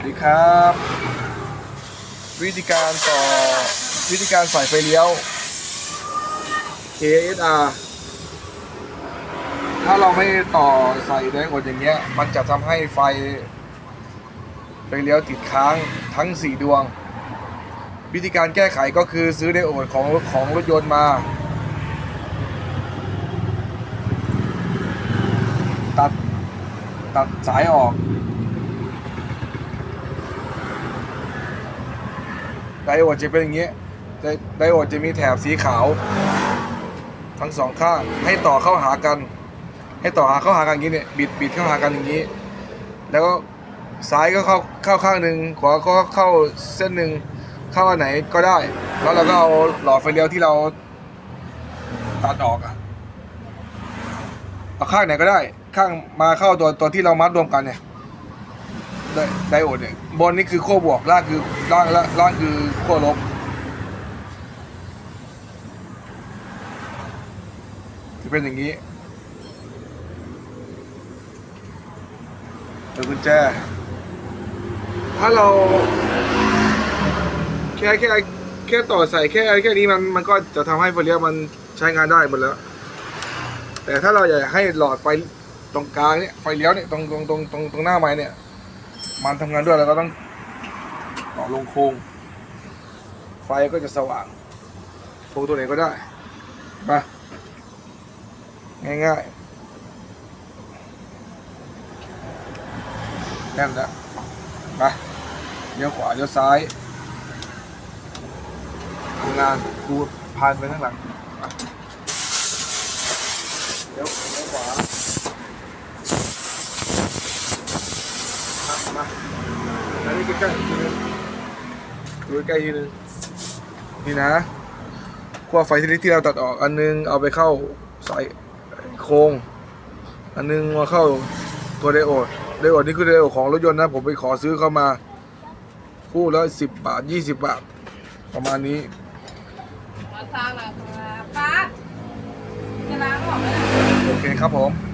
สวัสดีครับ วิธีการต่อวิธีการใส่ไฟเลี้ยว KSR ถ้าเราไม่ต่อใส่ไดโอดอย่างเงี้ย มันจะทำให้ไฟ ไฟเลี้ยวติดค้างทั้ง 4 ดวง วิธีการแก้ไขก็คือซื้อไดโอดของของรถยนต์มา ตัดตัดสายออก ดโอดจะเป็นอย่างเงี้ยไดไดโอดจะมีแถบสีขาว ทั้งสองข้างให้ต่อเข้าหากัน ให้ต่อหาเข้าหากันอย่างนี้เนี่ยบิดบิดเข้าหากันอย่างนี้ แล้วก็ซ้ายก็เข้าเข้าข้างหนึ่งขวาก็เข้าเส้นหนึ่งเข้าอันไหนก็ได้ แล้วเราก็เอาหลอดไฟเลี้ยวที่เราตัดออกอะเอาข้างไหนก็ได้ ข้างมาเข้าตัวตัวที่เรามัดรวมกันเนี่ย ไดไดโอดเนี่ยบนนี่คือขั้วบวกล่างคือล่างล่างล่างคือขั้วลบจะเป็นอย่างนี้ตัวกุญแจถ้าเรา แค่แค่แค่ต่อใส่แค่แค่นี้มันมันก็จะทำให้ไฟเลี้ยวมันใช้งานได้หมดแล้ว แต่ถ้าเราอยากให้หลอดไฟตรงกลางเนี่ยไฟเลี้ยวเนี่ยตรงตรงตรงตรงตรงหน้าไม้เนี่ย มันทำงานด้วยแล้วก็ต้องต่อลงโครงไฟก็จะสว่างโครงตัวไหนก็ได้มาง่ายๆแน่นแล้วมาเลี้ยวขวาเลี้ยวซ้ายทำงานกูพานไปข้างหลังเลี้ยวเลี้ยวขวา มามาอันนี้ใกล้ๆอีกทีนึงดูใกล้ๆทีนึงนี่นะขั้วไฟที่ที่เราตัดออกอันนึงเอาไปเข้าสายโครง อันนึงมาเข้าตัวไดโอดไดโอดนี่คือไดโอดของรถยนต์นะ ผมไปขอซื้อเข้ามา คู่ละสิบบาทยี่สิบบาท ประมาณนี้มาทางหลังครับป้าจะล้างออกไหมโอเคครับผม